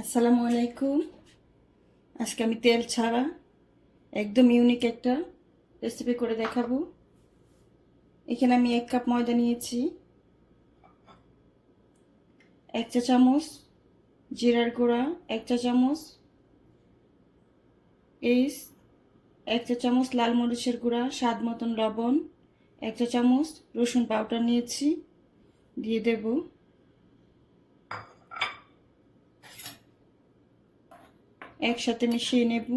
আসসালামু আলাইকুম। আজকে আমি তেল ছাড়া একদম ইউনিক একটা রেসিপি করে দেখাবো। এখানে আমি এক কাপ ময়দা নিয়েছি, এক চা চামচ জিরার গুঁড়া, এক চা চামচ এইস এক চা চামচ লাল মরিচের গুঁড়া, স্বাদ মতন লবণ, এক চা চামচ রসুন পাউডার নিয়েছি, দিয়ে দেবো। একসাথে মিশিয়ে নেব।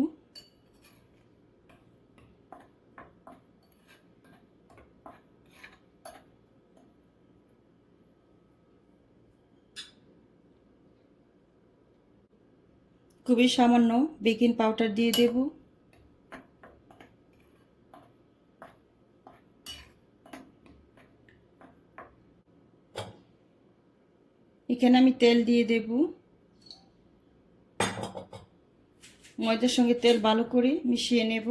খুবই সামান্য বেকিং পাউডার দিয়ে দেব। এখানে আমি তেল দিয়ে দেবো। ময়দার সঙ্গে তেল ভালো করে মিশিয়ে নেব।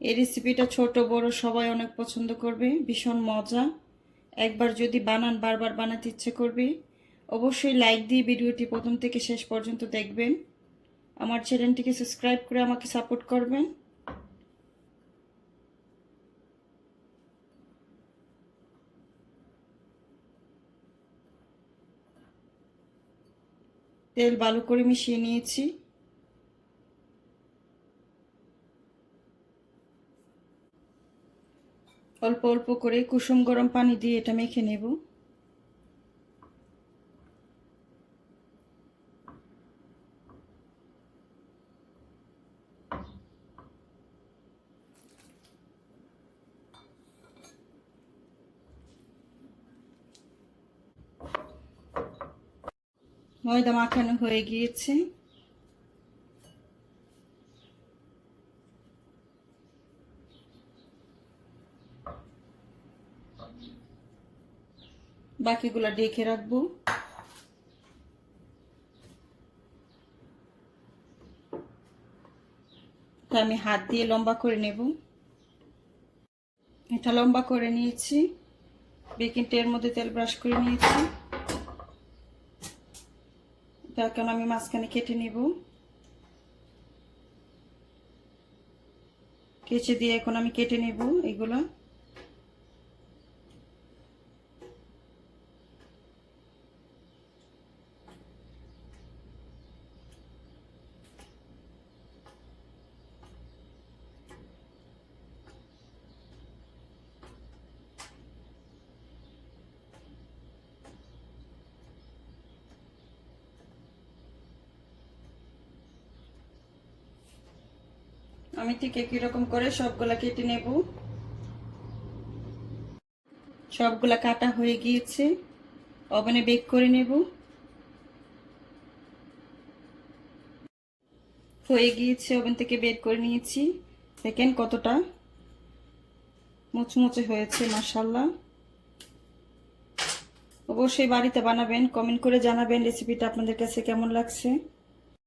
এই রেসিপিটা ছোট, বড় সবাই অনেক পছন্দ করবে, ভীষণ মজা। একবার যদি বানান, বারবার বানাতে ইচ্ছে করবে, অবশ্যই লাইক দিয়ে ভিডিওটি প্রথম থেকে শেষ পর্যন্ত দেখবেন। আমার চ্যানেলটিকে সাবস্ক্রাইব করে আমাকে সাপোর্ট করবেন। তেল ভালো করে মিশিয়ে নিয়েছি। অল্প অল্প করে কুসুম গরম পানি দিয়ে এটা মেখে নেব। ময়দা মাখানো হয়ে গিয়েছে। বাকিগুলো ডেকে রাখব। তা আমি হাত দিয়ে লম্বা করে নেব। এটা লম্বা করে নিয়েছি। বেকিং টের মধ্যে তেল ব্রাশ করে নিয়েছি। এখন আমি মাঝখানে কেটে নিব কেচে দিয়ে এখন আমি কেটে নেব এগুলো আমি ঠিক একই রকম করে সবগুলা কেটে নেব। সবগুলা কাটা হয়ে গিয়েছে। ওভেনে বেক করে নেব। হয়ে গিয়েছে, ওভেন থেকে বের করে নিয়েছি। দেখেন কতটা মুচমুচে হয়েছে মাসাল্লাহ অবশ্যই বাড়িতে বানাবেন, কমেন্ট করে জানাবেন রেসিপিটা আপনাদের কাছে কেমন লাগছে।